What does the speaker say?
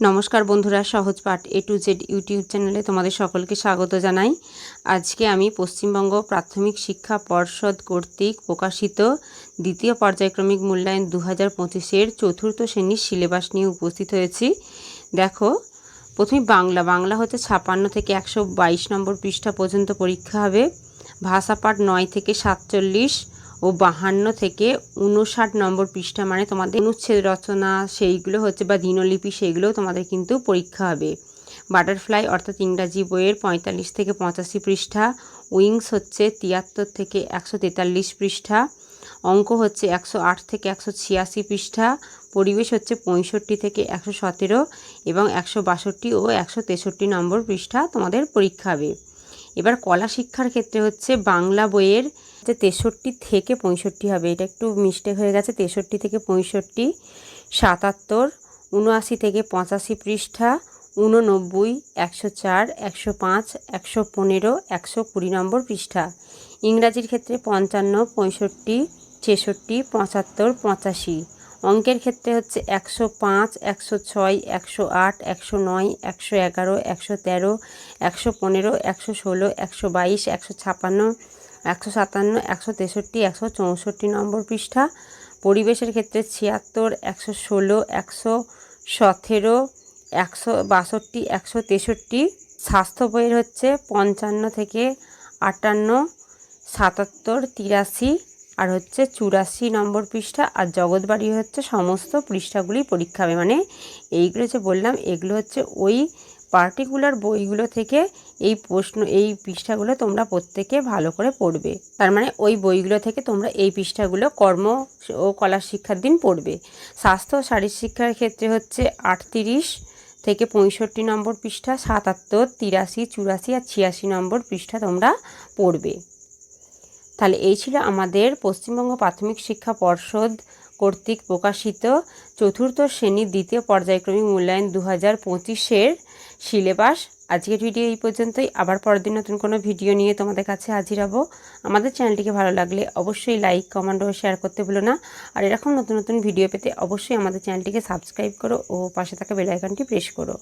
নমস্কার বন্ধুরা, সহজ পাঠ এ টু জেড ইউটিউব চ্যানেলে তোমাদের সকলকে স্বাগত জানাই। আজকে আমি পশ্চিমবঙ্গ প্রাথমিক শিক্ষা পর্ষদ কর্তৃক প্রকাশিত দ্বিতীয় পর্যায়ক্রমিক মূল্যায়ন দু হাজার পঁচিশের চতুর্থ শ্রেণির সিলেবাস নিয়ে উপস্থিত হয়েছি। দেখো, প্রথমে বাংলা বাংলা হচ্ছে ছাপান্ন থেকে একশো বাইশ নম্বর পৃষ্ঠা পর্যন্ত পরীক্ষা হবে। ভাষা পাঠ নয় থেকে সাতচল্লিশ ও বাহান্ন থেকে উনষাট নম্বর পৃষ্ঠা মানে তোমাদের অনুচ্ছেদ রচনা সেইগুলো হচ্ছে বা দিনলিপি সেইগুলোও তোমাদের কিন্তু পরীক্ষা হবে। বাটারফ্লাই অর্থাৎ ইংরাজি বইয়ের পঁয়তাল্লিশ থেকে পঁচাশি পৃষ্ঠা, উইংস হচ্ছে তিয়াত্তর থেকে একশো তেতাল্লিশ পৃষ্ঠা, অঙ্ক হচ্ছে একশো আট থেকে একশো ছিয়াশি পৃষ্ঠা, পরিবেশ হচ্ছে পঁয়ষট্টি থেকে একশো সতেরো এবং একশো বাষট্টি ও একশো তেষট্টি নম্বর পৃষ্ঠা তোমাদের পরীক্ষা হবে। এবার কলা শিক্ষার ক্ষেত্রে হচ্ছে বাংলা বইয়ের যে তেষট্টি থেকে পঁয়ষট্টি হবে, এটা একটু মিস্টেক হয়ে গেছে, তেষট্টি থেকে পঁয়ষট্টি, সাতাত্তর, উনআশি থেকে পঁচাশি পৃষ্ঠা, উননব্বই, একশো চার, একশো পাঁচ, একশো পনেরো, একশো কুড়ি নম্বর পৃষ্ঠা। ইংরাজির ক্ষেত্রে পঞ্চান্ন, পঁয়ষট্টি, ছেষট্টি, পঁচাত্তর, পঁচাশি। অঙ্কের ক্ষেত্রে হচ্ছে একশো পাঁচ, একশো ছয়, একশো আট, একশো নয়, একশো এগারো, একশো তেরো, একশো পনেরো, একশো ষোলো, একশো বাইশ, একশো ছাপান্ন, একশো সাতান্ন, একশো তেষট্টি, একশো চৌষট্টি নম্বর পৃষ্ঠা। পরিবেশের ক্ষেত্রে ছিয়াত্তর, একশো ষোলো, একশো সতেরো, একশো বাষট্টি, একশো তেষট্টি। স্বাস্থ্য বইয়ের হচ্ছে পঞ্চান্ন থেকে আটান্ন, সাতাত্তর, তিরাশি আর হচ্ছে চুরাশি নম্বর পৃষ্ঠা আর জগৎবাড়ি হচ্ছে সমস্ত পৃষ্ঠাগুলি পরীক্ষা হবে। মানে এইগুলো যে বললাম, এগুলো হচ্ছে ওই পার্টিকুলার বইগুলো থেকে এই প্রশ্ন, এই পৃষ্ঠাগুলো তোমরা প্রত্যেকে ভালো করে পড়বে। তার মানে ওই বইগুলো থেকে তোমরা এই পৃষ্ঠাগুলো কর্ম ও কলা শিক্ষার দিন পড়বে। স্বাস্থ্য ও শারীর শিক্ষার ক্ষেত্রে হচ্ছে আটত্রিশ থেকে পঁয়ষট্টি নম্বর পৃষ্ঠা, সাতাত্তর, তিরাশি, চুরাশি আর ছিয়াশি নম্বর পৃষ্ঠা তোমরা পড়বে। তাহলে এই ছিল আমাদের পশ্চিমবঙ্গ প্রাথমিক শিক্ষা পর্ষদ কর্তৃক প্রকাশিত চতুর্থ শ্রেণির দ্বিতীয় পর্যায়ক্রমিক মূল্যায়ন দু হাজার পঁচিশের সিলেবাস। আজকের ভিডিও এই পর্যন্তই। আবার পরের দিন নতুন কোনো ভিডিও নিয়ে তোমাদের কাছে হাজির হব। আমাদের চ্যানেলটিকে ভালো লাগলে অবশ্যই লাইক কমেন্ট ও শেয়ার করতে ভুলো না। আর এরকম নতুন নতুন ভিডিও পেতে অবশ্যই আমাদের চ্যানেলটিকে সাবস্ক্রাইব করো ও পাশে থাকা বেল আইকনটি প্রেস করো।